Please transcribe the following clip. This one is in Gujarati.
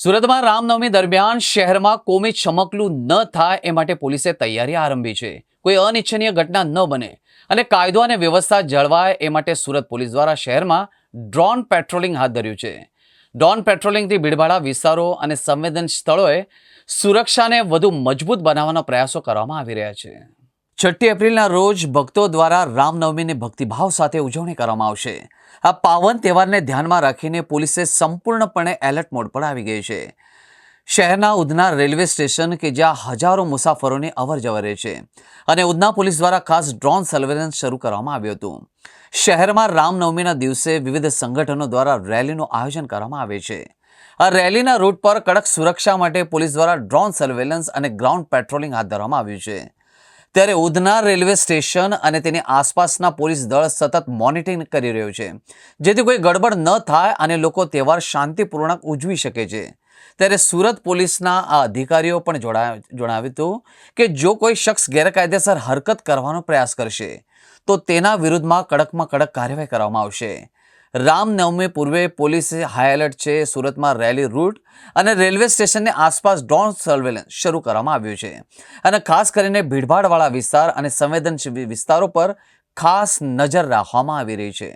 સુરતમાં રામનવમી દરમિયાન શહેરમાં કોમી ચમકલું ન થાય એ માટે પોલીસે તૈયારી આરંભી છે. કોઈ અનિચ્છનીય ઘટના ન બને અને કાયદો અને વ્યવસ્થા જળવાય એ માટે સુરત પોલીસ દ્વારા શહેરમાં ડ્રોન પેટ્રોલિંગ હાથ ધર્યું છે. ડ્રોન પેટ્રોલિંગથી ભીડભાડા વિસ્તારો અને સંવેદન સ્થળોએ સુરક્ષાને વધુ મજબૂત બનાવવાના પ્રયાસો કરવામાં આવી રહ્યા છે. છઠ્ઠી એપ્રિલના રોજ ભક્તો દ્વારા રામનવમીની ભક્તિભાવ સાથે ઉજવણી કરવામાં આવશે. આ પાવન તહેવારને ધ્યાનમાં રાખીને પોલીસે સંપૂર્ણપણે એલર્ટ મોડ પર આવી ગઈ છે. શહેરના ઉધના રેલવે સ્ટેશન કે જ્યાં હજારો મુસાફરોની અવર જવર રહે છે અને ઉધના પોલીસ દ્વારા ખાસ ડ્રોન સર્વેલન્સ શરૂ કરવામાં આવ્યું હતું. શહેરમાં રામનવમીના દિવસે વિવિધ સંગઠનો દ્વારા રેલીનું આયોજન કરવામાં આવે છે. આ રેલીના રૂટ પર કડક સુરક્ષા માટે પોલીસ દ્વારા ડ્રોન સર્વેલન્સ અને ગ્રાઉન્ડ પેટ્રોલિંગ હાથ ધરવામાં આવ્યું છે. ત્યારે ઉધના રેલવે સ્ટેશન અને તેની આસપાસના પોલીસ દળ સતત મોનિટરિંગ કરી રહ્યું છે. જેથી કોઈ ગડબડ ન થાય અને લોકો તહેવાર શાંતિપૂર્ણક ઉજવી શકે છે. ત્યારે સુરત પોલીસના આ અધિકારીઓ પણ જણાવ્યું હતું કે જો કોઈ શખ્સ ગેરકાયદેસર હરકત કરવાનો પ્રયાસ કરશે, તો તેના વિરુદ્ધમાં કડકમાં કડક કાર્યવાહી કરવામાં આવશે. રામનવમી પૂર્વે પોલીસે હાઈ છે, સુરતમાં રેલી રૂટ અને રેલવે સ્ટેશનની આસપાસ ડ્રોન સર્વેલન્સ શરૂ કરવામાં આવ્યું છે. અને ખાસ કરીને ભીડભાડવાળા વિસ્તાર અને સંવેદનશીલ વિસ્તારો પર ખાસ નજર રાખવામાં આવી રહી છે.